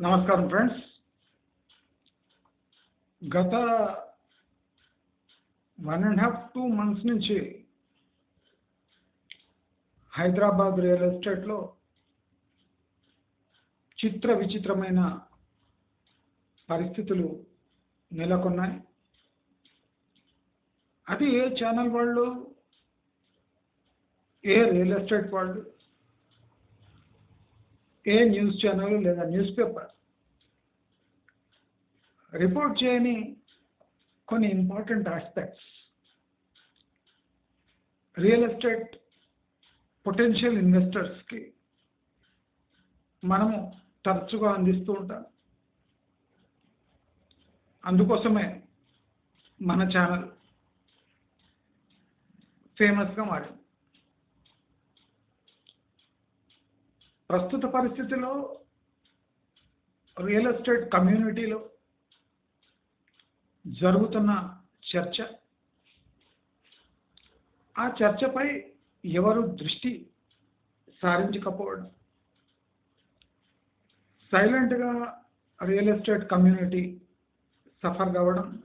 నమస్కారం ఫ్రెండ్స్. గత one and half two months నుంచి హైదరాబాద్ రియల్ ఎస్టేట్లో చిత్ర విచిత్రమైన పరిస్థితులు నెలకొన్నాయి. అది ఏ ఛానల్ వాళ్ళు ఏ రియల్ ఎస్టేట్ వాళ్ళు ఏ న్యూస్ ఛానల్ లేదా న్యూస్ పేపర్ రిపోర్ట్ చేయని కొన్ని important aspects. Real estate potential ఇన్వెస్టర్స్కి మనము తరచుగా అందిస్తూ ఉంటాం. అందుకోసమే మన ఛానల్ ఫేమస్గా మారింది. ప్రస్తుత పరిస్థితిలో రియల్ ఎస్టేట్ కమ్యూనిటీలో జరుగుతున్న చర్చ. ఆ చర్చపై ఎవరు దృష్టి సారించకపోవడం. సైలెంట్గా రియల్ ఎస్టేట్ కమ్యూనిటీ సఫర్ కావడం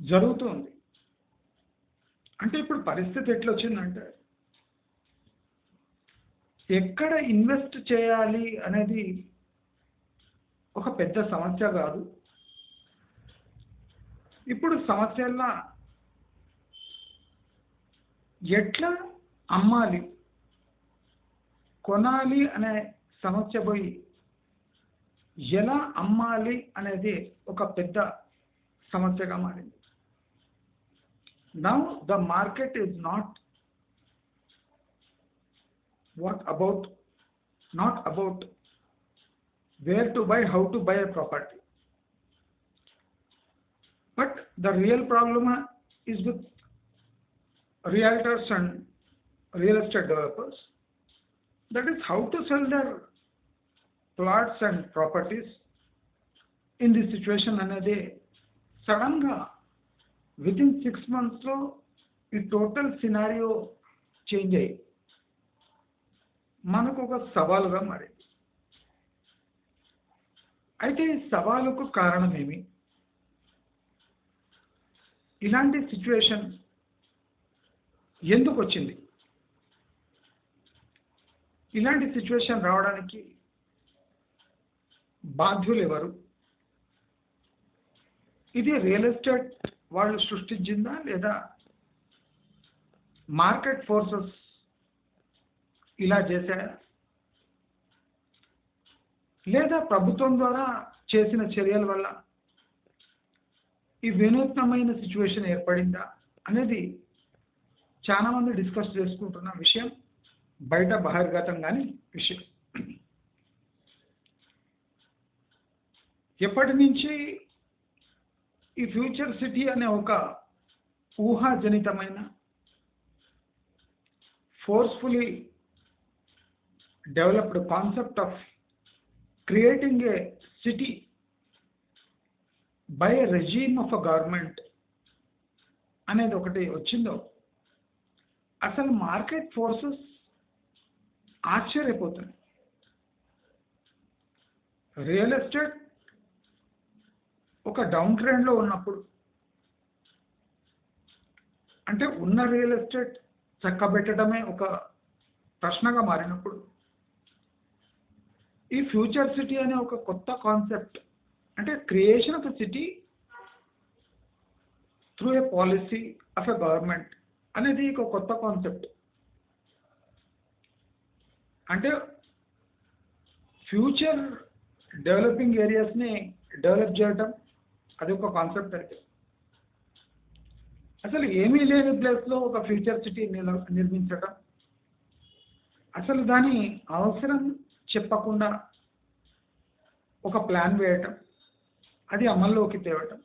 జరుగుతుంది. అంటే ఇప్పుడు పరిస్థితి ఎట్లా వచ్చిందంటే ఎక్కడ ఇన్వెస్ట్ చేయాలి అనేది ఒక పెద్ద సమస్య కాదు. ఇప్పుడు సమస్యల్లా ఎట్లా అమ్మాలి కొనాలి అనే సమస్య పోయి ఎలా అమ్మాలి అనేది ఒక పెద్ద సమస్యగా మారింది. Now the market is not what about not about where to buy how to buy a property but the real problem is with realtors and real estate developers that is how to sell their plots and properties in this situation అనేది సడన్గా with in six మంత్స్లో ఈ total scenario change అయ్యి మనకు ఒక సవాలుగా మారింది అయితే ఈ సవాలుకు కారణం ఏమి ఇలాంటి సిచ్యువేషన్ ఎందుకు వచ్చింది ఇలాంటి సిచ్యువేషన్ రావడానికి బాధ్యులు ఎవరు ఇది రియల్ ఎస్టేట్ వాళ్ళు సృష్టించిందా లేదా మార్కెట్ ఫోర్సెస్ ఇలా చేశారా లేదా ప్రభుత్వం ద్వారా చేసిన చర్యల వల్ల ఈ వినూత్నమైన సిచ్యువేషన్ ఏర్పడిందా అనేది చాలా మంది డిస్కస్ చేసుకుంటున్న విషయం బయట బహిర్గతం కానీ విషయం. ఎప్పటి నుంచి ఈ ఫ్యూచర్ సిటీ అనే ఒక ఊహాజనితమైన forcefully developed concept of creating a city by a regime of a government అనేది ఒకటి వచ్చిందో అసలు మార్కెట్ ఫోర్సెస్ ఆశ్చర్యపోతున్నాయి. రియల్ ఎస్టేట్ ఒక డౌన్ ట్రెండ్లో ఉన్నప్పుడు అంటే ఉన్న రియల్ ఎస్టేట్ చక్కబెట్టడమే ఒక ప్రశ్నగా మారినప్పుడు ఈ ఫ్యూచర్ సిటీ అనే ఒక కొత్త కాన్సెప్ట్ అంటే creation of city through a policy of a government అనేది ఒక కొత్త కాన్సెప్ట్. అంటే ఫ్యూచర్ డెవలపింగ్ ఏరియాస్ని డెవలప్ చేయటం అది ఒక కాన్సెప్ట్ అయితే. అసలు ఏమీ లేని ప్లేస్లో ఒక ఫ్యూచర్ సిటీ నిర్మించడం అసలు దాని అవసరం చెప్పకుండా ఒక ప్లాన్ వేయటం అది అమల్లోకి తేవటం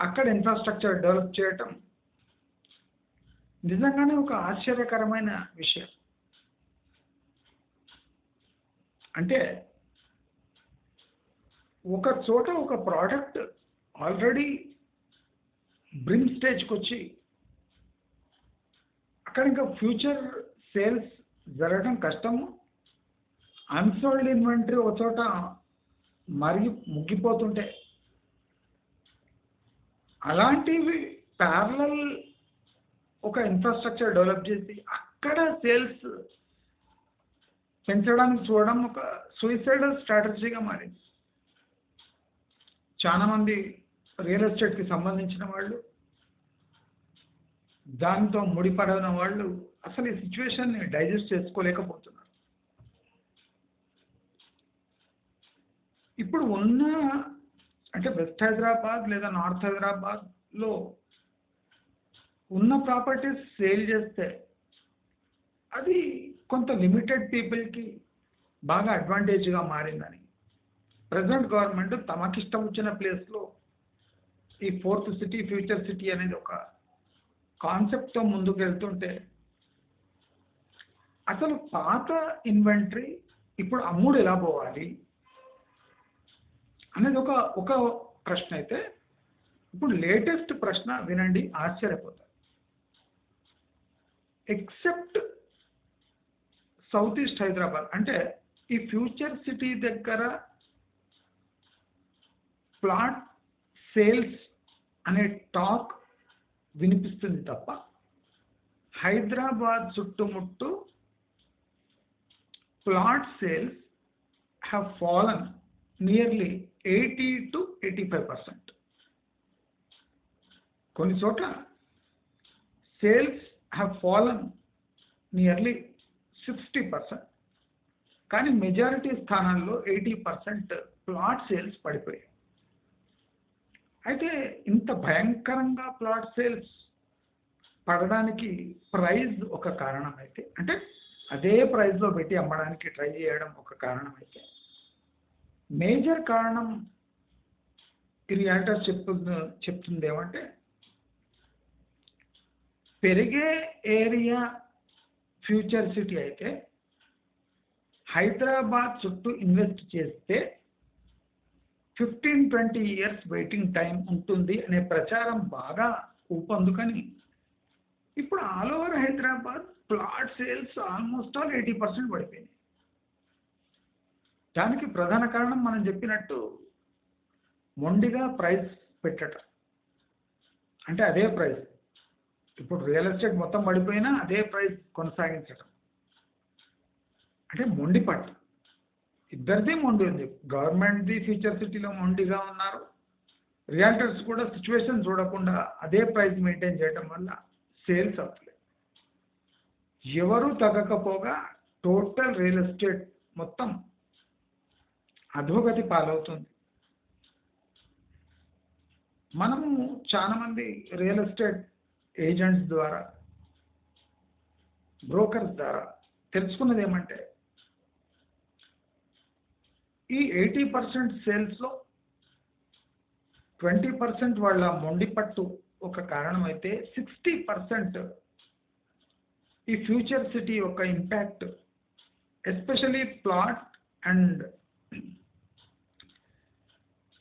అక్కడ ఇన్ఫ్రాస్ట్రక్చర్ డెవలప్ చేయటం నిజంగానే ఒక ఆశ్చర్యకరమైన విషయం. అంటే ఒక చోట ఒక ప్రోడక్ట్ ఆల్రెడీ బ్రింగ్ స్టేజ్కి వచ్చి అక్కడ ఇంకా ఫ్యూచర్ సేల్స్ జరగడం కష్టము అన్సోల్డ్ ఇన్వెంటరీ ఒక చోట మరిగి ముగ్గిపోతుంటే అలాంటివి ప్యారలల్ ఒక ఇన్ఫ్రాస్ట్రక్చర్ డెవలప్ చేసి అక్కడ సేల్స్ పెంచడానికి చూడడం ఒక సూయిసైడల్ స్ట్రాటజీగా మారింది. చాలామంది రియల్ ఎస్టేట్కి సంబంధించిన వాళ్ళు దాంతో ముడిపడిన వాళ్ళు అసలు ఈ సిచ్యువేషన్ని డైజెస్ట్ చేసుకోలేకపోతున్నారు. ఇప్పుడు ఉన్న అంటే వెస్ట్ హైదరాబాద్ లేదా నార్త్ హైదరాబాద్లో ఉన్న ప్రాపర్టీస్ సేల్ చేస్తే అది కొంత లిమిటెడ్ పీపుల్కి బాగా అడ్వాంటేజ్గా మారిందని. ప్రజెంట్ గవర్నమెంట్ తమకిష్టం వచ్చిన ప్లేస్లో ఈ ఫోర్త్ సిటీ ఫ్యూచర్ సిటీ అనేది ఒక కాన్సెప్ట్తో ముందుకు వెళ్తుంటే అసలు పాత ఇన్వెంటరీ ఇప్పుడు అమ్ముడు ఎలా పోవాలి? అనేది ఒక ఒక ప్రశ్న అయితే ఇప్పుడు లేటెస్ట్ ప్రశ్న వినండి ఆశ్చర్యపోతారు. ఎక్సెప్ట్ సౌత్ ఈస్ట్ హైదరాబాద్ అంటే ఈ ఫ్యూచర్ సిటీ దగ్గర ప్లాట్ సేల్స్ అనే టాక్ వినిపిస్తుంది తప్ప హైదరాబాద్ చుట్టుముట్టు plot sales have fallen nearly eighty to eighty five percent. కొన్ని చోట్ల sales have fallen nearly sixty percent కానీ మెజారిటీ స్థానాల్లో ఎయిటీ పర్సెంట్ ప్లాట్ సేల్స్ పడిపోయాయి. అయితే ఇంత భయంకరంగా ప్లాట్ సేల్స్ పడడానికి ప్రైజ్ ఒక కారణం అయితే అంటే అదే ప్రైజ్లో పెట్టి అమ్మడానికి ట్రై చేయడం ఒక కారణం అయితే మేజర్ కారణం ఈ రియాల్టర్స్ చెప్తుంది చెప్తుంది ఏమంటే పెరిగే ఏరియా ఫ్యూచర్ సిటీ అయితే హైదరాబాద్ చుట్టూ ఇన్వెస్ట్ చేస్తే fifteen twenty years waiting time ఉంటుంది అనే ప్రచారం బాగా ఊపందుకని. ఇప్పుడు all over Hyderabad plot sales almost all eighty percent పడిపోయినాయి. దానికి ప్రధాన కారణం మనం చెప్పినట్టు మొండిగా ప్రైస్ పెట్టటం. అంటే అదే ప్రైస్. ఇప్పుడు రియల్ ఎస్టేట్ మొత్తం పడిపోయినా అదే ప్రైస్ కొనసాగించటం. అంటే మొండి పట్టు ఇద్దరిది మొండి ఉంది. గవర్నమెంట్ది ఫ్యూచర్ సిటీలో మొండిగా ఉన్నారు. రియాల్టర్స్ కూడా సిచ్యువేషన్ చూడకుండా అదే ప్రైస్ మెయింటైన్ చేయడం వల్ల సేల్స్ అవ్వలేదు ఎవరు తగ్గకపోగా టోటల్ రియల్ ఎస్టేట్ మొత్తం అధోగతి పాలవుతుంది. మనము చాలామంది రియల్ ఎస్టేట్ ఏజెంట్స్ ద్వారా బ్రోకర్స్ ద్వారా తెలుసుకున్నది ఏమంటే ఈ ఎయిటీ పర్సెంట్ సేల్స్లో ట్వంటీ పర్సెంట్ వాళ్ళ మొండిపట్టు ఒక కారణం అయితే సిక్స్టీ పర్సెంట్ ఈ ఫ్యూచర్ సిటీ యొక్క ఇంపాక్ట్ ఎస్పెషలీ ప్లాట్ అండ్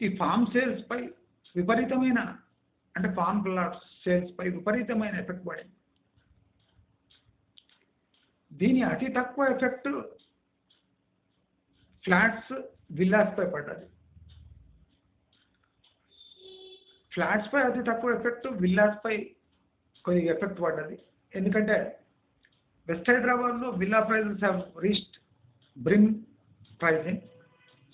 ఈ ఫామ్ సేల్స్ పై విపరీతమైన అంటే ఫామ్ ప్లాట్స్ సేల్స్ పై విపరీతమైన ఎఫెక్ట్ పడింది. దీని అతి తక్కువ ఎఫెక్ట్ ఫ్లాట్స్ విల్లాస్ పై పడ్డది. ఫ్లాట్స్ పై అతి తక్కువ ఎఫెక్ట్ విల్లాస్ పై కొద్దిగా ఎఫెక్ట్ పడ్డది. ఎందుకంటే వెస్ట్ హైదరాబాద్లో villa prices have reached brim pricing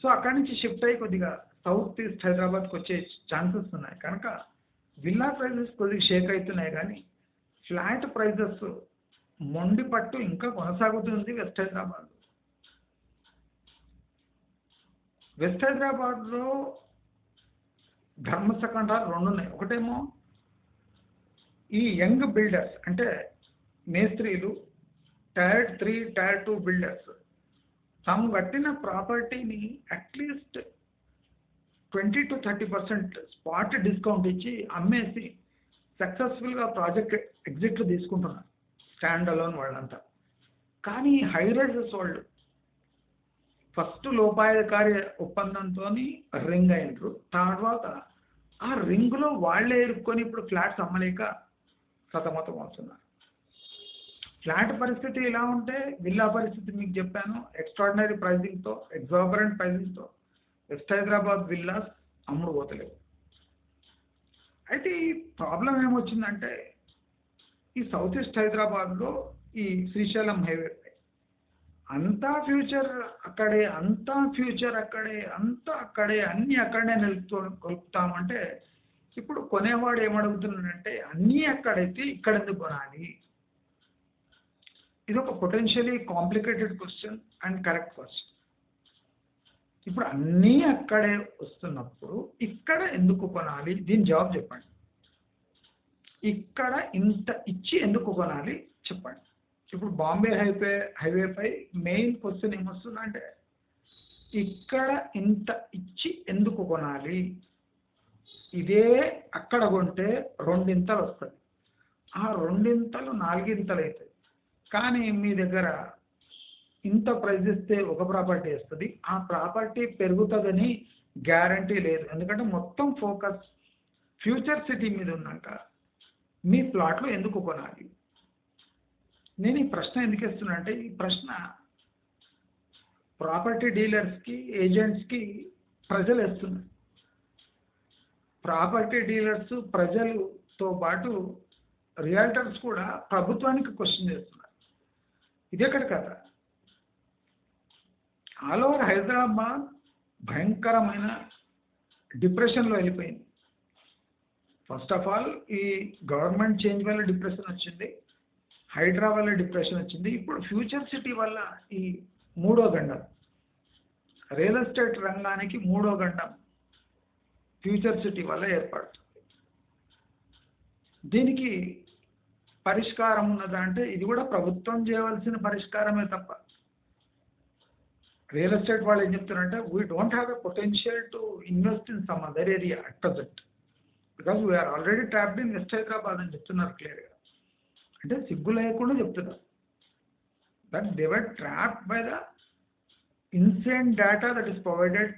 so అక్కడి నుంచి షిఫ్ట్ అయ్యి కొద్దిగా సౌత్ ఈస్ట్ హైదరాబాద్కి వచ్చే ఛాన్సెస్ ఉన్నాయి. కనుక విల్లా ప్రైజెస్ కొద్దిగా షేక్ అవుతున్నాయి కానీ ఫ్లాట్ ప్రైజెస్ మొండి పట్టు ఇంకా కొనసాగుతుంది వెస్ట్ హైదరాబాద్ వెస్ట్ హైదరాబాద్లో ధర్మశకంఠాలు రెండు ఉన్నాయి. ఒకటేమో ఈ యంగ్ బిల్డర్స్ అంటే మేస్త్రీలు tier three tier two builders. తాము కట్టిన ప్రాపర్టీని at least twenty to thirty percent spot discount ఇచ్చి అమ్మేసి సక్సెస్ఫుల్గా ప్రాజెక్ట్ ఎగ్జిట్లు తీసుకుంటున్నారు స్టాండ్ అలోన్ వాళ్ళంతా. కానీ హై రైజెస్ వాళ్ళు ఫస్ట్ లోపాయకారి ఒప్పందంతో రింగ్ అయినరు. తర్వాత ఆ రింగ్లో వాళ్ళే ఇరుక్కొని ఇప్పుడు ఫ్లాట్స్ అమ్మలేక సతమతం అవుతున్నారు. ఫ్లాట్ పరిస్థితి ఇలా ఉంటే విల్లా పరిస్థితి మీకు చెప్పాను ఎక్స్ట్రాడినరీ ప్రైజింగ్తో ఎగ్జాబరెంట్ ప్రైజింగ్తో వెస్ట్ హైదరాబాద్ విల్లాస్ అమ్ముడు పోతలేవు. అయితే ఈ ప్రాబ్లం ఏమొచ్చిందంటే ఈ సౌత్ ఈస్ట్ హైదరాబాద్లో ఈ శ్రీశైలం హైవే అంతా ఫ్యూచర్ అక్కడే అంతా ఫ్యూచర్ అక్కడే అంతా అక్కడే అన్నీ అక్కడనే నిలుపుతూ కొలుపుతామంటే ఇప్పుడు కొనేవాడు ఏమడుగుతున్నాడంటే అన్నీ అక్కడైతే ఇక్కడ ఎందుకు కొనాలి? ఇది ఒక potentially complicated question and correct question ఇప్పుడు అన్నీ అక్కడే వస్తున్నప్పుడు ఇక్కడ ఎందుకు కొనాలి? దీని జవాబు చెప్పండి. ఇక్కడ ఇంత ఇచ్చి ఎందుకు కొనాలి? చెప్పండి. ఇప్పుడు బాంబే హైవే హైవేపై మెయిన్ క్వశ్చన్ ఏమొస్తుందంటే ఇక్కడ ఇంత ఇచ్చి ఎందుకు కొనాలి? ఇదే అక్కడ కొంటే రెండింతలు వస్తుంది ఆ రెండింతలు నాలుగింతలు అవుతాయి. కానీ మీ దగ్గర ఇంత ప్రైస్ ఇస్తే ఒక ప్రాపర్టీ వస్తుంది. ఆ ప్రాపర్టీ పెరుగుతుందని గ్యారంటీ లేదు. ఎందుకంటే మొత్తం ఫోకస్ ఫ్యూచర్ సిటీ మీద ఉందంట. మీ ప్లాట్లో ఎందుకు కొనాలి? నేను ఈ ప్రశ్న ఎందుకు ఇస్తున్నా అంటే ఈ ప్రశ్న ప్రాపర్టీ డీలర్స్కి ఏజెంట్స్కి ప్రజలు వేస్తున్నారు. ప్రాపర్టీ డీలర్స్ ప్రజలతో పాటు రియాల్టర్స్ కూడా ప్రభుత్వానికి క్వశ్చన్ చేస్తున్నారు. ఇది ఎక్కడ కదా ఆల్ ఓవర్ హైదరాబాద్ భయంకరమైన డిప్రెషన్లో వెళ్ళిపోయింది. ఫస్ట్ ఆఫ్ ఆల్ ఈ గవర్నమెంట్ చేంజ్ వల్ల డిప్రెషన్ వచ్చింది. హైడ్రా వల్ల డిప్రెషన్ వచ్చింది. ఇప్పుడు ఫ్యూచర్ సిటీ వల్ల ఈ మూడో గండం. రియల్ ఎస్టేట్ రంగానికి మూడో గండం ఫ్యూచర్ సిటీ వల్ల ఏర్పడుతుంది. దీనికి పరిష్కారం ఉన్నదంటే ఇది కూడా ప్రభుత్వం చేయవలసిన పరిష్కారమే తప్ప రియల్ ఎస్టేట్ వాళ్ళు ఏం చెప్తారంటే we don't have a potential to invest in some other area at present because we are already trapped in west Hyderabad అని చెప్తున్నారు క్లియర్గా అంటే సిగ్గు లేకుండా చెప్తున్నారు. That they're trapped by the incessant data that is provided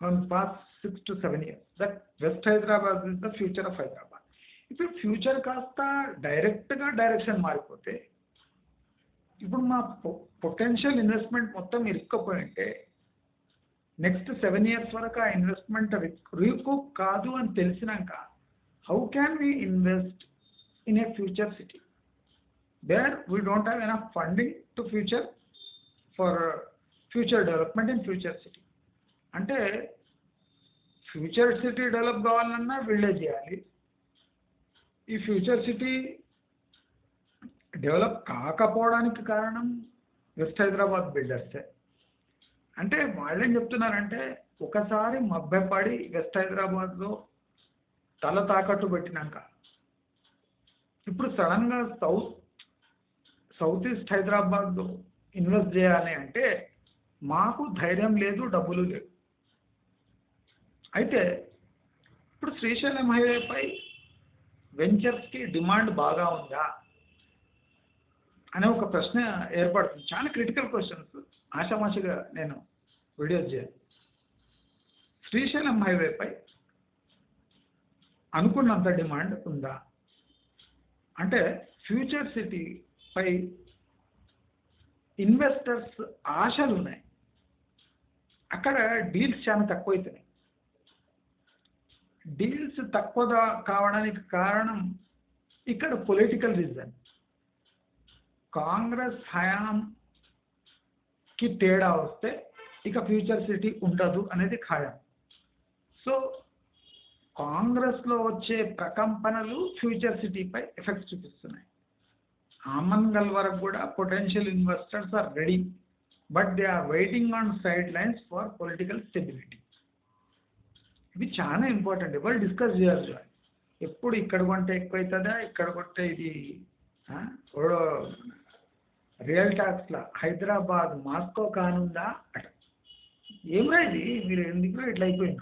from past six to seven years that west Hyderabad is the future of Hyderabad ఇప్పుడు future కాస్త డైరెక్ట్గా డైరెక్షన్ మారిపోతే ఇప్పుడు మా పొటెన్షియల్ ఇన్వెస్ట్మెంట్ మొత్తం ఇరుక్కుపోయింటే నెక్స్ట్ సెవెన్ ఇయర్స్ వరకు ఆ investment recoup కాదు అని తెలిసినాక how can we invest in a future city there we don't have enough funding to future for future development in future city అంటే ఫ్యూచర్ సిటీ డెవలప్ కావాలన్నా వీళ్ళే చేయాలి. ఈ ఫ్యూచర్ సిటీ డెవలప్ కాకపోవడానికి కారణం వెస్ట్ హైదరాబాద్ బిల్డర్సే. అంటే వాళ్ళు ఏం చెప్తున్నారంటే ఒకసారి మభ్యపడి వెస్ట్ హైదరాబాద్లో తల తాకట్టు పెట్టినాక ఇప్పుడు సడన్గా సౌత్ సౌత్ ఈస్ట్ హైదరాబాద్లో ఇన్వెస్ట్ చేయాలి అంటే మాకు ధైర్యం లేదు డబ్బులు లేవు. అయితే ఇప్పుడు శ్రీశైలం హైవేపై వెంచర్స్కి డిమాండ్ బాగా ఉందా? అనే ఒక ప్రశ్న ఏర్పడుతుంది. చాలా క్రిటికల్ క్వశ్చన్స్ ఆషామాషిగా నేను వీడియోస్ చేయాలి శ్రీశైలం హైవేపై అనుకున్నంత డిమాండ్ ఉందా? అంటే ఫ్యూచర్ సిటీపై ఇన్వెస్టర్స్ ఆశలు ఉన్నాయి. అక్కడ డీల్స్ చాలా తక్కువ అవుతున్నాయి డీల్స్ తక్కువ కావడానికి కారణం ఇక్కడ పొలిటికల్ రీజన్ కాంగ్రెస్ హయాంకి తేడా వస్తే ఇక ఫ్యూచర్ సిటీ ఉండదు అనేది ఖాయం. సో కాంగ్రెస్లో వచ్చే ప్రకంపనలు ఫ్యూచర్ సిటీపై ఎఫెక్ట్స్ చూపిస్తున్నాయి. ఆమన్గల్ వరకు కూడా potential investors are ready but they are waiting on sidelines for political stability ఇవి చాలా ఇంపార్టెంట్ ఇవాళ డిస్కస్ చేయాలి ఎప్పుడు ఇక్కడ కొంటే ఎక్కువ అవుతుందా ఇక్కడ కొంటే ఇది ఎవడో రియల్ టాక్స్లో హైదరాబాద్ మాస్కో కానుందా? అట. ఏమ్రా ఇది? మీరు ఎందుకు ఇట్లా అయిపోయింది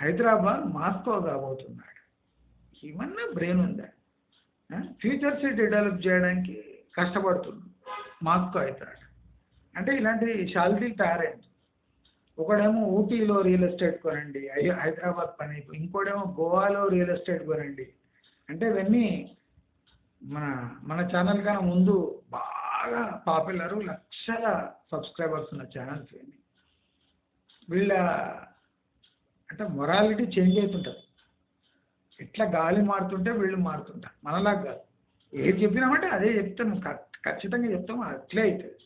హైదరాబాద్ మాస్కో కాబోతున్నాడు. ఏమన్నా బ్రెయిన్ ఉందా? ఫ్యూచర్ డెవలప్ చేయడానికి కష్టపడుతుంది మాస్కో అవుతాడు. అంటే ఇలాంటి షాలిటీలు తయారైంది ఒకడేమో ఊటీలో రియల్ ఎస్టేట్ కొనండి హైదరాబాద్ పని ఇంకోటేమో గోవాలో రియల్ ఎస్టేట్ కొనండి. అంటే ఇవన్నీ మన మన ఛానల్ కన్నా ముందు బాగా పాపులర్ లక్షల సబ్స్క్రైబర్స్ ఉన్న ఛానల్స్ ఇవన్నీ వీళ్ళ అంటే మొరాలిటీ చేంజ్ అవుతుంటుంది ఎట్లా గాలి మారుతుంటే వీళ్ళు మారుతుంటారు. మనలాగా కాదు. ఏది చెప్పినామంటే అదే చెప్తాము ఖచ్చితంగా చెప్తాము అట్లే అవుతుంది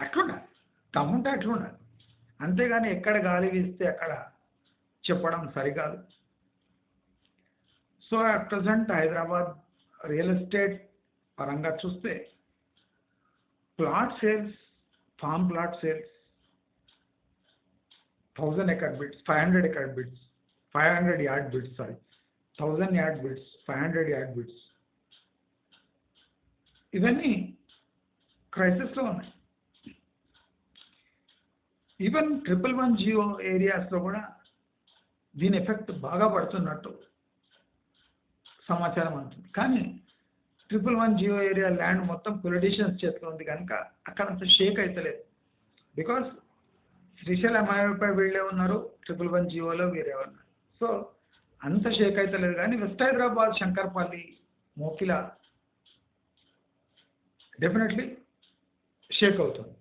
అట్లుండాలి. తమ్ముంటే అట్లుండాలి. అంతేగాని ఎక్కడ గాలి వీస్తే అక్కడ చెప్పడం సరికాదు. So at present Hyderabad real estate పరంగా చూస్తే plot sales farm plot sales thousand acre bids five hundred acre bids five hundred yard bids sorry thousand yard bids five hundred yard bids ఇవన్నీ క్రైసిస్లో ఉన్నాయి. ఈవెన్ ట్రిపుల్ వన్ జియో ఏరియాస్లో కూడా దీని effect బాగా పడుతున్నట్టు సమాచారం అంటుంది కానీ triple one GO area land మొత్తం పొలిటీషియన్స్ చేతిలో ఉంది కనుక అక్కడ అంత షేక్ అవుతలేదు బికాస్ శ్రీశైలం హైవేపై వీళ్ళే ఉన్నారు ట్రిపుల్ వన్ జియోలో వీరే ఉన్నారు. సో అంత షేక్ అవుతలేదు కానీ west Hyderabad Shankarpalli Mokila definitely shake అవుతుంది.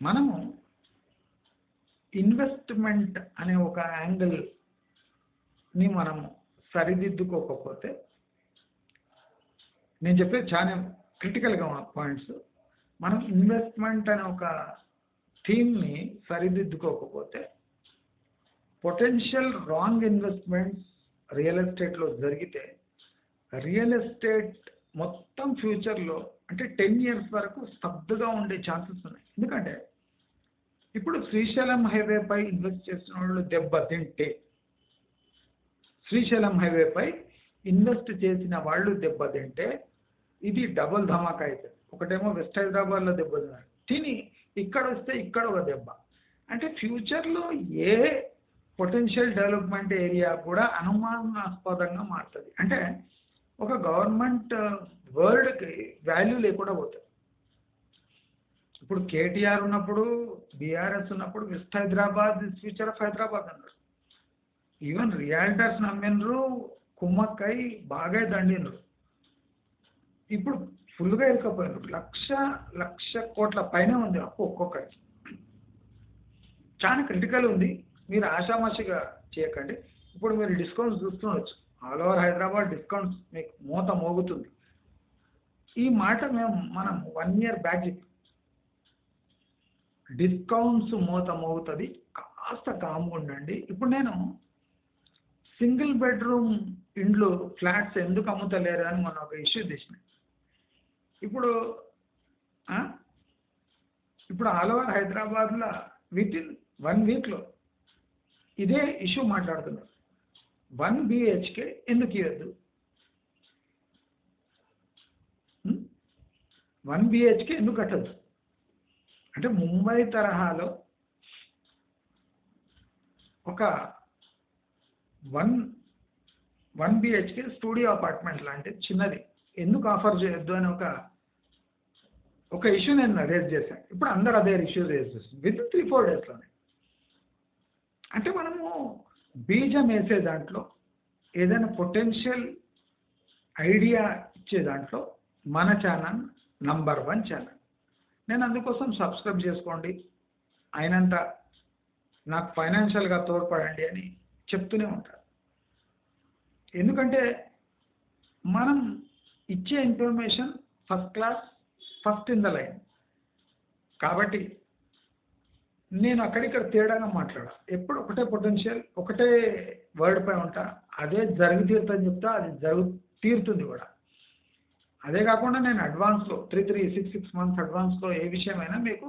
మనము ఇన్వెస్ట్మెంట్ అనే ఒక యాంగిల్ని మనము సరిదిద్దుకోకపోతే నేను చెప్పేది చాలా క్రిటికల్గా ఉన్న పాయింట్స్ మనం ఇన్వెస్ట్మెంట్ అనే ఒక థీమ్ని సరిదిద్దుకోకపోతే పొటెన్షియల్ రాంగ్ ఇన్వెస్ట్మెంట్స్ రియల్ ఎస్టేట్లో జరిగితే రియల్ ఎస్టేట్ మొత్తం ఫ్యూచర్లో అంటే టెన్ ఇయర్స్ వరకు స్తబ్దుగా ఉండే ఛాన్సెస్ ఉన్నాయి. ఎందుకంటే ఇప్పుడు శ్రీశైలం హైవేపై ఇన్వెస్ట్ చేసిన వాళ్ళు దెబ్బ తింటే శ్రీశైలం హైవేపై ఇన్వెస్ట్ చేసిన వాళ్ళు దెబ్బ తింటే ఇది డబుల్ ధమాకా అవుతుంది ఒకటేమో వెస్ట్ హైదరాబాద్లో దెబ్బతిన్నారు. తిని ఇక్కడ వస్తే ఇక్కడ ఒక దెబ్బ. అంటే ఫ్యూచర్లో ఏ పొటెన్షియల్ డెవలప్మెంట్ ఏరియా కూడా అనుమానాస్పదంగా మారుతుంది. అంటే ఒక గవర్నమెంట్ వర్డ్కి వాల్యూ లేకుండా పోతుంది. ఇప్పుడు కేటీఆర్ ఉన్నప్పుడు బీఆర్ఎస్ ఉన్నప్పుడు west Hyderabad is future of Hyderabad అన్నారు. ఈవెన్ రియాల్టర్స్ నమ్మినరు కుమ్మక్కై బాగా దండినరు ఇప్పుడు ఫుల్గా ఇరుకపోయినారు లక్ష లక్ష కోట్ల పైన ఉంది అప్పు ఒక్కొక్కరికి చాలా క్రిటికల్ ఉంది. మీరు ఆషామాషిగా చేయకండి. ఇప్పుడు మీరు డిస్కౌంట్స్ చూస్తుండొచ్చు. ఆల్ ఓవర్ హైదరాబాద్ డిస్కౌంట్స్ మీకు మూత మోగుతుంది. ఈ మాట మేము మనం వన్ ఇయర్ బ్యాక్ డిస్కౌంట్స్ మూత మోగుతుంది. కాస్త కామ్గా ఉండండి. ఇప్పుడు నేను సింగిల్ బెడ్రూమ్ ఇండ్లు ఫ్లాట్స్ ఎందుకు అమ్ముతలేరు అని మనం ఒక ఇష్యూ తీసిన. ఇప్పుడు ఇప్పుడు ఆల్ ఓవర్ హైదరాబాద్లో విత్ ఇన్ వన్ వీక్లో ఇదే ఇష్యూ మాట్లాడుతున్నారు. వన్ బిహెచ్కే ఎందుకు ఇవ్వద్దు వన్ బిహెచ్కే ఎందుకు కట్టద్దు? అంటే ముంబై తరహాలో ఒక one one BHK studio apartment లాంటిది చిన్నది. ఎందుకు ఆఫర్ చేయొద్దు అని ఒక ఒక ఇష్యూ నేను రేజ్ చేశాను ఇప్పుడు అందరు అదే ఇష్యూ రేజ్ చేస్తుంది విత్ త్రీ ఫోర్ డేస్లోనే అంటే మనము బీజం వేసే దాంట్లో ఏదైనా పొటెన్షియల్ ఐడియా ఇచ్చే దాంట్లో మన ఛానల్ నంబర్ వన్ ఛానల్ నేను అందుకోసం సబ్స్క్రైబ్ చేసుకోండి. అయినంత నాకు ఫైనాన్షియల్గా తోడ్పడండి అని చెప్తూనే ఉంటాను ఎందుకంటే మనం ఇచ్చే information first class first in the line కాబట్టి నేను అక్కడిక్కడ తేడాగా మాట్లాడా. ఎప్పుడు ఒకటే పొటెన్షియల్ ఒకటే వర్డ్ పై ఉంటా. అదే జరిగి తీరుతుందని చెప్తా అది జరుగు తీరుతుంది కూడా. అదే కాకుండా నేను అడ్వాన్స్లో three three six six months అడ్వాన్స్లో ఏ విషయమైనా మీకు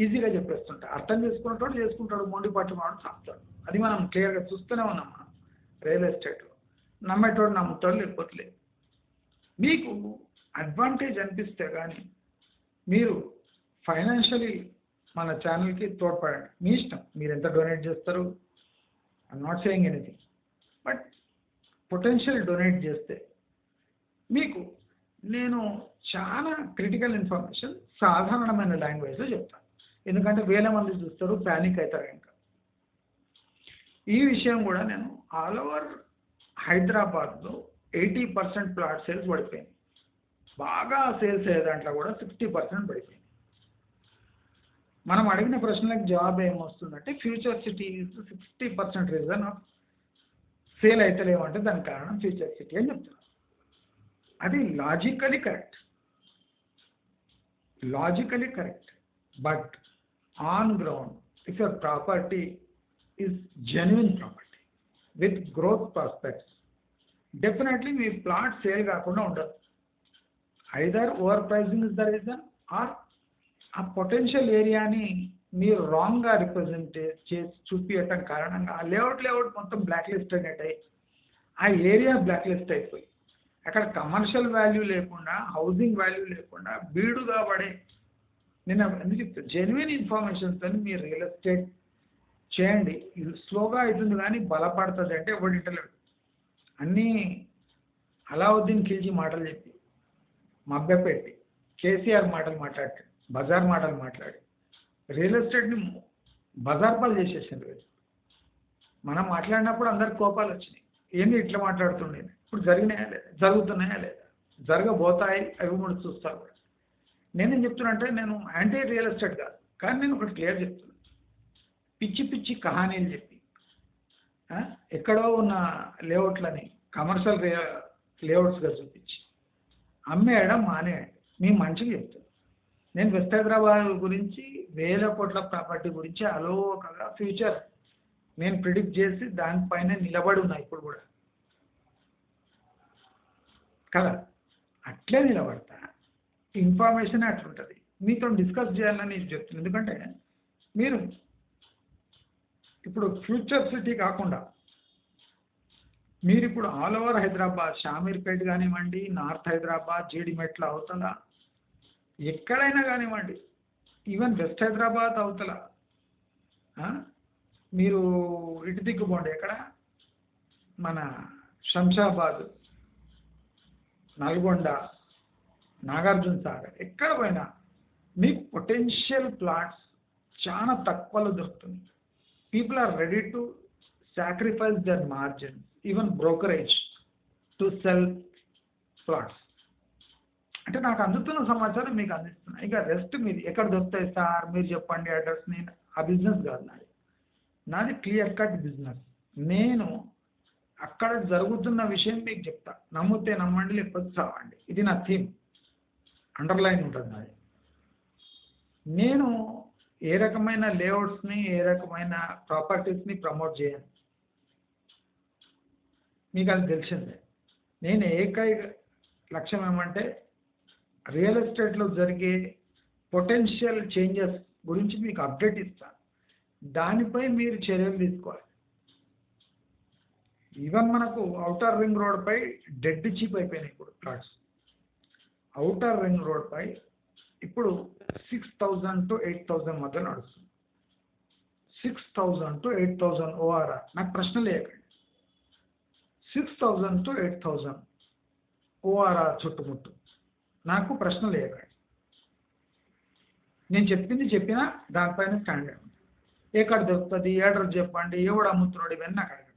ఈజీగా చెప్పేస్తుంటా. అర్థం చేసుకునేటోడు చేసుకుంటాడు. మొండి పట్టుకున్నాడు చంపుతాడు అది మనం క్లియర్గా చూస్తూనే ఉన్నాం మనం రియల్ ఎస్టేట్లో. నమ్మేటోడు నమ్ముతాడు లేకపోతే మీకు అడ్వాంటేజ్ అనిపిస్తే కానీ మీరు ఫైనాన్షియలీ మన ఛానల్కి తోడ్పడండి. మీ ఇష్టం. మీరు ఎంత డొనేట్ చేస్తారు? I not saying anything but potential donate చేస్తే మీకు నేను చాలా క్రిటికల్ ఇన్ఫర్మేషన్ సాధారణమైన లాంగ్వేజ్లో చెప్తాను. ఎందుకంటే వేల మంది చూస్తారు ప్యానిక్ అవుతారు ఇంకా. ఈ విషయం కూడా నేను ఆల్ ఓవర్ హైదరాబాద్లో ఎయిటీ పర్సెంట్ ప్లాట్ సేల్స్ పడిపోయింది. బాగా సేల్స్ అయ్యే దాంట్లో కూడా సిక్స్టీ పర్సెంట్ పడిపోయింది. మనం అడిగిన ప్రశ్నలకు జవాబు ఏమొస్తుందంటే future cities sixty percent reason sale అవుతలేమంటే దానికి కారణం ఫ్యూచర్ సిటీ అని చెప్తున్నారు. అది logically correct logically correct but on ground if your property is genuine property with growth prospects definitely మీ ప్లాట్ సేల్ కాకుండా ఉండదు. Either over pricing is the reason or ఆ potential ఏరియాని మీరు రాంగ్గా రిప్రజెంట్ చేసి చూపించటం కారణంగా ఆ లేఅవుట్ లేఅవుట్ మొత్తం బ్లాక్ లిస్ట్ అయినట్టు ఆ ఏరియా బ్లాక్ లిస్ట్ అయిపోయి అక్కడ కమర్షియల్ వాల్యూ లేకుండా హౌసింగ్ వాల్యూ లేకుండా బీడుగా పడే నేను ఎందుకు చెప్తాను జెన్యున్ ఇన్ఫర్మేషన్తో మీరు రియల్ ఎస్టేట్ చేయండి. ఇది స్లోగా అవుతుంది కానీ బలపడుతుంది అంటే ఎవడు ఇంటలేడు అన్నీ అలావుద్దీన్ ఖిల్జీ మాటలు చెప్పి మభ్యపెట్టి కేసీఆర్ మాటలు మాట్లాడి బజార్ మాటలు మాట్లాడి రియల్ ఎస్టేట్ని బజార్ పాలు చేసేసింది వీళ్ళు. మనం మాట్లాడినప్పుడు అందరికి కోపాలు వచ్చినాయి. ఏంది ఇట్లా మాట్లాడుతుండే ఇప్పుడు జరిగినాయా లేదా? జరుగుతున్నాయా లేదా? జరగబోతాయి అవి కూడా చూస్తారు. నేనేం చెప్తున్నానంటే నేను యాంటీ రియల్ ఎస్టేట్ కాదు. కానీ నేను ఒకటి క్లియర్ చెప్తున్నా. పిచ్చి పిచ్చి కహానీలు చెప్పి. ఎక్కడో ఉన్న లేఅవుట్లని కమర్షియల్ లేఅవుట్స్గా చూపించి. అమ్మేయడం మానేయండి. మీ మంచిగా చెప్తాను నేను వెస్ట్ హైదరాబాద్ గురించి వేల కోట్ల ప్రాపర్టీ గురించి అలోకగా ఫ్యూచర్ నేను ప్రిడిక్ట్ చేసి దానిపైన నిలబడి ఉన్నా ఇప్పుడు కూడా. కదా? అట్లే నిలబడతా. ఇన్ఫర్మేషన్ అట్లుంటుంది మీతో డిస్కస్ చేయాలని నేను చెప్తున్నాను ఎందుకంటే మీరు ఇప్పుడు ఫ్యూచర్ సిటీ కాకుండా మీరు ఇప్పుడు ఆల్ ఓవర్ హైదరాబాద్ షామీర్పేట్ కానివ్వండి నార్త్ హైదరాబాద్ జీడిమెట్ల అవతల ఎక్కడైనా కానివ్వండి ఈవెన్ వెస్ట్ హైదరాబాద్ అవతల మీరు ఇటు దిక్కుపోండి ఎక్కడ? మన శంషాబాద్ నల్గొండ నాగార్జున సాగర్. ఎక్కడ పోయినా మీకు పొటెన్షియల్ ప్లాట్స్ చాలా తక్కువలో దొరుకుతుంది. People are ready to sacrifice their margin even brokerage to sell plots అంటే నాకు అందుతున్న సమాచారం మీకు అందిస్తున్నా. ఇక రెస్ట్ మీది ఎక్కడ దొరుకుతాయి సార్? మీరు చెప్పండి అడ్రస్ నేను ఆ బిజినెస్ కాదు నాది. నాది క్లియర్ కట్ బిజినెస్ నేను అక్కడ జరుగుతున్న విషయం మీకు చెప్తా. నమ్మితే నమ్మండి లేకపోతే చావండి ఇది నా థీమ్ అండర్లైన్ ఉంటుంది నాది. నేను ఏ రకమైన లేఅవుట్స్ని ఏ రకమైన ప్రాపర్టీస్ని ప్రమోట్ చేయను. మీకు అది తెలిసిందే. నేను ఏకైక లక్ష్యం ఏమంటే రియల్ ఎస్టేట్లో జరిగే పొటెన్షియల్ చేంజెస్ గురించి మీకు అప్డేట్ ఇస్తాను. దానిపై మీరు చర్యలు తీసుకోవాలి. ఈవెన్ మనకు అవుటర్ రింగ్ రోడ్పై డెడ్ చీప్ అయిపోయినాయి ఇప్పుడు ప్లాట్స్ అవుటర్ రింగ్ రోడ్పై ఇప్పుడు six thousand to eight thousand మధ్య నడుస్తుంది. Six thousand to eight thousand ORR నాకు ప్రశ్న లేకండి. Six thousand to eight thousand ORR చుట్టుముట్టు. నాకు ప్రశ్న లేకండి. నేను చెప్పింది చెప్పినా దానిపైన స్టాండ్ అయ్యండి ఎక్కడ దొరుకుతుంది? ఏడర్ చెప్పండి. ఎవడు అమ్ముతున్నాడు? ఇవన్నీ నాకు అడగండి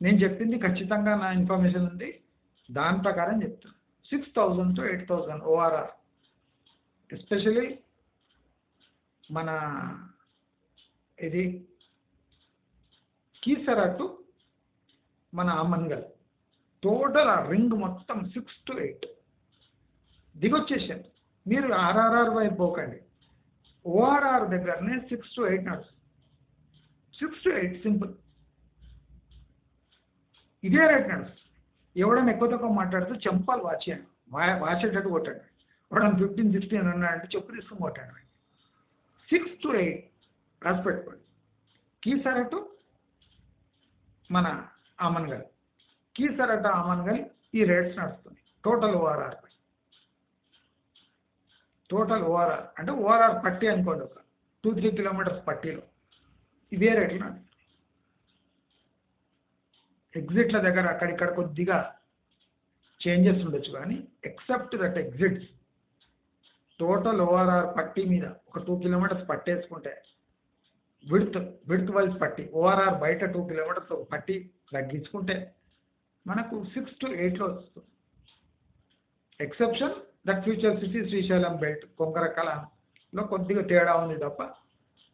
నేను చెప్పింది ఖచ్చితంగా నా ఇన్ఫర్మేషన్ ఉంది. దాని ప్రకారం చెప్తాను six to to eight thousand ORR especially మన ఇది కీసరా టు మన అమన్గల్ టోటల్ ఆ రింగ్ మొత్తం సిక్స్ టు ఎయిట్ దిగొచ్చేసాను మీరు ఆర్ఆర్ఆర్ వైపు పోకండి. ఓఆర్ఆర్ దగ్గరనే సిక్స్ టు ఎయిట్ నడుస్తుంది. Six to eight simple. ఇదే రేట్ నడుస్తుంది. ఎవడైనా ఎక్కువ తక్కువ మాట్లాడితే చంపాలి వాచేయండి వా వాచేటట్టు కొట్టండి. ఎవడన్నా ఫిఫ్టీన్ సిక్స్టీన్ అన్నాడంటే చెప్పు తీసుకుని కొట్టండి సిక్స్ టు ఎయిట్ రాసి పెట్టుకోండి. కీసరటు మన ఆమన్గల్ కీసర ఆమన్గల్ ఈ రేట్స్ నడుస్తుంది టోటల్ ఓఆర్ఆర్ పై. టోటల్ ఓఆర్ఆర్ అంటే ఓఆర్ఆర్ పట్టి అనుకోండి ఒక టూ త్రీ కిలోమీటర్స్ పట్టీలో. ఇదే రేట్లు నడుస్తుంది ఎగ్జిట్ల దగ్గర అక్కడిక్కడ కొద్దిగా చేంజెస్ ఉండొచ్చు కానీ except that exits total ORR పట్టీ మీద ఒక టూ కిలోమీటర్స్ పట్టేసుకుంటే విడ్త్ విడ్త్ వైజ్ పట్టి ఓఆర్ఆర్ బయట టూ కిలోమీటర్స్ ఒక పట్టి తగ్గించుకుంటే మనకు సిక్స్ టు ఎయిట్లో వస్తుంది. Exception that future city Srisailam belt కొంగరకలంలో కొద్దిగా తేడా ఉంది తప్ప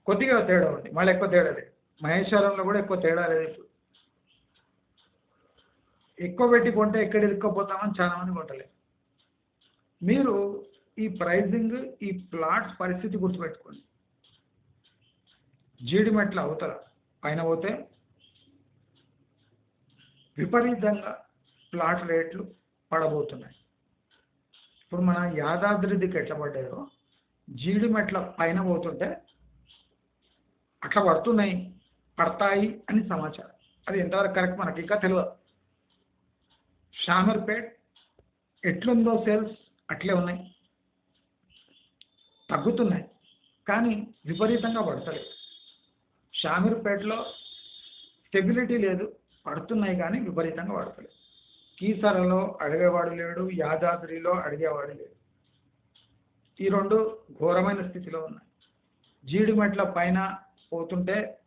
కొద్దిగా తేడా ఉంది. మళ్ళీ ఎక్కువ తేడా లేదు. మహేశ్వరంలో కూడా ఎక్కువ తేడా లేదు. ఇప్పుడు ఎక్కువ పెట్టి కొంటే ఎక్కడ ఇరుక్కపోతామని చాలామంది మంది మీరు ఈ ప్రైజింగ్ ఈ ప్లాట్స్ పరిస్థితి గుర్తుపెట్టుకోండి. జీడిమెట్ల అవతల పైన పోతే విపరీతంగా ప్లాట్ రేట్లు పడబోతున్నాయి. ఇప్పుడు మన యాదాద్రిదికి ఎట్లా పడ్డాయో జీడిమెట్ల పైన పోతుంటే అట్లా పడుతున్నాయి పడతాయి అని సమాచారం. అది ఎంతవరకు కరెక్ట్ మనకి ఇంకా తెలియదు. షామర్పేట్ ఎట్లుందో సేల్స్ అట్లే ఉన్నాయి. తగ్గుతున్నాయి కానీ విపరీతంగా పడతలేదు. షామీర్పేటలో స్టెబిలిటీ లేదు పడుతున్నాయి కానీ విపరీతంగా పడతలేదు. కీసరలో అడిగేవాడు లేడు యాదాద్రిలో అడిగేవాడు లేడు. ఈ రెండు ఘోరమైన స్థితిలో ఉన్నాయి. జీడిమెట్ల పైన పోతుంటే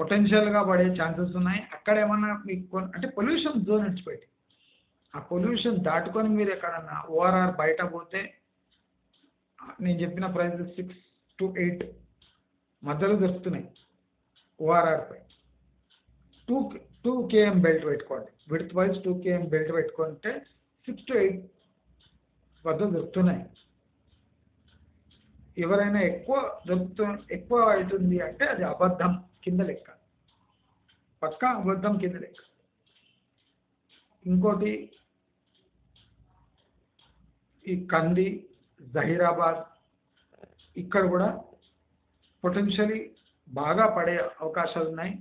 పొటెన్షియల్గా పడే ఛాన్సెస్ ఉన్నాయి. అక్కడ ఏమన్నా మీకు అంటే పొల్యూషన్ జోన్ విడిచిపెట్టి ఆ పొల్యూషన్ దాటుకొని మీరు ఎక్కడన్నా ఓఆర్ఆర్ బయట పోతే నేను చెప్పిన ప్రైస్ సిక్స్ టు ఎయిట్ మధ్యలో దొరుకుతున్నాయి. ఓఆర్ఆర్ పై. టూ టూ కేఎం బెల్ట్ పెట్టుకోండి. Width wise two KM belt పెట్టుకుంటే సిక్స్ టు ఎయిట్ వద్ద దొరుకుతున్నాయి. ఎవరైనా ఎక్కువ దొరుకుతు ఎక్కువ అవుతుంది అంటే అది అబద్ధం. కింద లెక్క. పక్కా అబద్ధం కింద లెక్క. ఇంకోటి ఈ కంది జహీరాబాద్ ఇక్కడ కూడా పొటెన్షియలీ బాగా పడే అవకాశాలు ఉన్నాయి.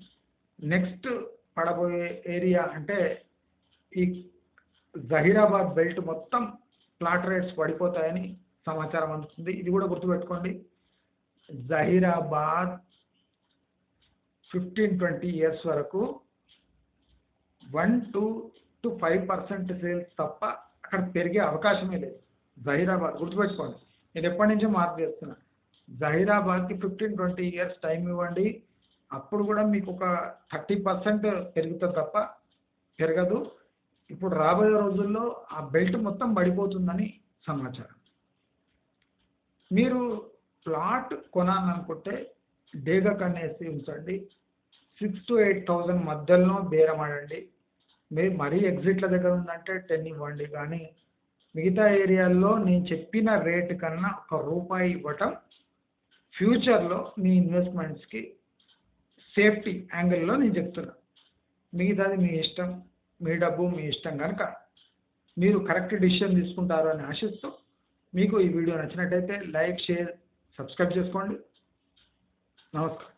నెక్స్ట్ పడబోయే ఏరియా అంటే ఈ జహీరాబాద్ బెల్ట్ మొత్తం ప్లాట్ రేట్స్ పడిపోతాయని సమాచారం అందుతుంది. ఇది కూడా గుర్తుపెట్టుకోండి. జహీరాబాద్ ఫిఫ్టీన్ ట్వంటీ ఇయర్స్ వరకు one two to five percent sales తప్ప అక్కడ పెరిగే అవకాశమే లేదు. జహీరాబాద్ గుర్తుపెట్టుకోండి. నేను ఎప్పటి నుంచో మార్పు చేస్తున్నా. జహీరాబాద్కి ఫిఫ్టీన్ ట్వంటీ ఇయర్స్ టైం ఇవ్వండి. అప్పుడు కూడా మీకు ఒక థర్టీ పర్సెంట్ పెరుగుతుంది తప్ప పెరగదు. ఇప్పుడు రాబోయే రోజుల్లో ఆ బెల్ట్ మొత్తం పడిపోతుందని సమాచారం. మీరు ప్లాట్ కొనాలనుకుంటే డేగ కన్నేసి ఉంచండి. సిక్స్ టు ఎయిట్ థౌజండ్ మధ్యలో బేరం ఆడండి మీరు మరీ ఎగ్జిట్ల దగ్గర ఉందంటే టెన్ ఇవ్వండి. కానీ మిగతా ఏరియాల్లో నేను చెప్పిన రేటు కన్నా ఒక రూపాయి ఇవ్వటం ఫ్యూచర్లో మీ ఇన్వెస్ట్మెంట్స్కి సేఫ్టీ యాంగిల్లో నేను చెప్తున్నా. మిగతాది మీ ఇష్టం మీ డబ్బు మీ ఇష్టం కనుక మీరు కరెక్ట్ డిసిషన్ తీసుకుంటారు అని ఆశిస్తూ మీకు ఈ వీడియో నచ్చినట్టయితే లైక్ షేర్ సబ్స్క్రైబ్ చేసుకోండి. నమస్కారం.